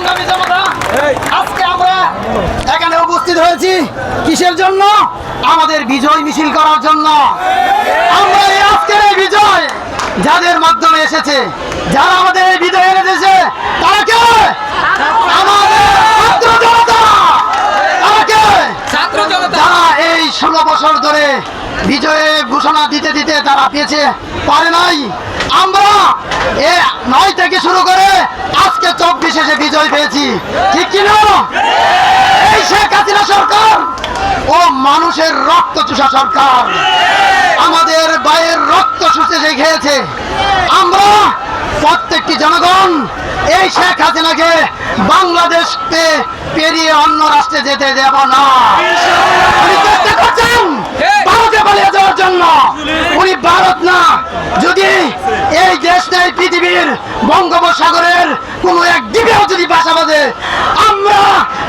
সংগ্রামী জনতা আজকে আমরা এখানে উপস্থিত হয়েছি কিসের জন্য? আমাদের বিজয় মিছিল করার জন্য। আমরা এই আজকের এই বিজয় যাদের মাধ্যমে এসেছে যারা আমাদের এই বিজয় এনে দিয়েছে তারা কে আমাদের ছাত্র জনতা তারা কে ছাত্র জনতা যারা এই ষোলো বছর ধরে বিজয়ে ঘোষণা দিতে দিতে তারা পেয়েছে। পারে নাই। আমরা এ নয় থেকে শুরু করে আজকে চব্বিশে এসে বিজয় পেয়েছি, ঠিক কিনা এই শেখ হাসিনা সরকার ও মানুষের রক্ত চুষা সরকার। আমাদের বায়ের রক্ত শুষে সে খেয়েছে, আমরা প্রত্যেকটি জনগণ এই শেখ হাসিনাকে বাংলাদেশকে পেরিয়ে অন্য রাষ্ট্রে যেতে দেব না। চেষ্টা করছেন? ভারতে পালিয়ে যাওয়ার জন্য। উনি ভারত না। যদি এই দেশ নেই পৃথিবীর বঙ্গোপসাগরের কোন এক দ্বীপেও যদি বাসা বাঁধে আমরা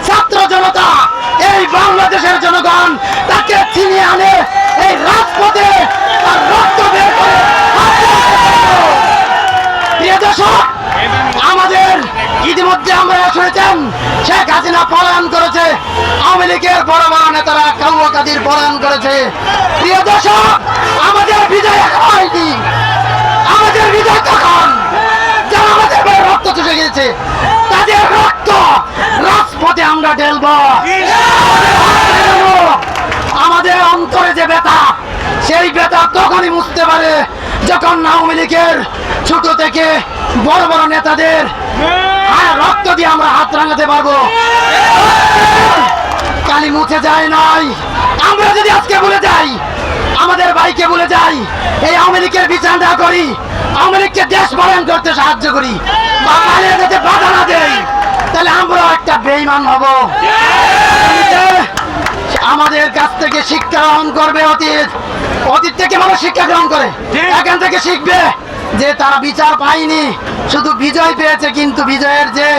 ছাত্র জনতা এই বাংলাদেশের জনগণ তাকে ছিনিয়ে আনে এই রাজপথে তার রক্ত বের করে আমাদের ইতিমধ্যে আমরা শুনেছেন শেখ হাসিনা পলায়ন করেছে আওয়ামী লীগের বড় বড় নেতারা কাউয়া কাদির করেছে। প্রিয় দর্শক, আমাদের বিজয় হয়নি। আমাদের বিজয় তখন। যারা আমাদের রক্ত চুষে গিয়েছে, তাদের রক্ত রাজপথে আমরা ঢেলব। আমাদের অন্তরে যে ব্যথা, সেই ব্যথা তখনই মুছতে পারে যখন আওয়ামী লীগের ছোট থেকে বড় বড় নেতাদের রক্ত দিয়ে আমরা হাত রাঙাতে পারব। কালি মুছে যায় নাই। আমরা যদি আজকে বলে যাই আমাদের ভাইকে বলে যাই এই আওয়ামী লীগের বিচার না করি আওয়ামী লীগকে দেশ বরণ করতে সাহায্য করি বা যেতে বাধা না দেই তাহলে আমরা একটা বেইমান হব। আমাদের কাছ থেকে শিক্ষা গ্রহণ করবে অতীত। অতীত থেকে মানুষ শিক্ষা গ্রহণ করে। এখান থেকে শিখবে যে তারা বিচার পায়নি শুধু বিজয় পেয়েছে কিন্তু বিজয়ের যে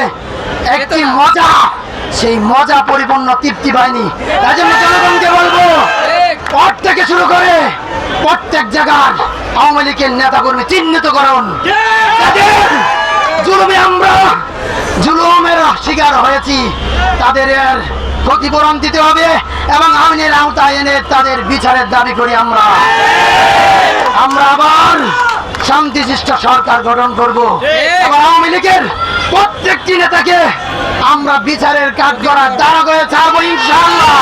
একটি মজা সেই মজা পরিপূর্ণ তৃপ্তি পায়নি। তাই জন্য জনগণকে বলব পট থেকে শুরু করে প্রত্যেক জায়গার আওয়ামী লীগের নেতা কর্মী চিহ্নিত করুন। জুলুমে আমরা জুলুমের শিকার হয়েছি। তাদের ক্ষতিপূরণ দিতে হবে এবং আইনের আওতায় এনে তাদের বিচারের দাবি করি আমরা। আমরা আবার শান্তিশিষ্ট সরকার গঠন করব। আওয়ামী লীগের প্রত্যেকটি নেতাকে আমরা বিচারের কাজ করার দ্বারা করে ছাড়বো ইনশাআল্লাহ।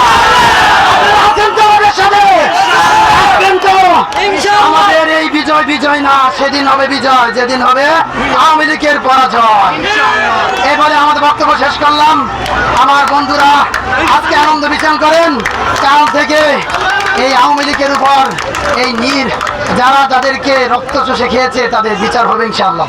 আপনারা আছেন তো আমাদের সাথে? আসবেন তো? আমাদের এই বিজয় বিজয় না সেদিন হবে বিজয় যেদিন হবে আওয়ামী লীগের পরাজয়। এবারে আমাদের বক্তব্য শেষ করলাম। আমার বন্ধুরা আজকে আনন্দ বিচার করেন। এই আওয়ামী লীগের উপর এই নীর, যারা তাদেরকে রক্ত চষে খেয়েছে, তাদের বিচার হবে ইনশাআল্লাহ।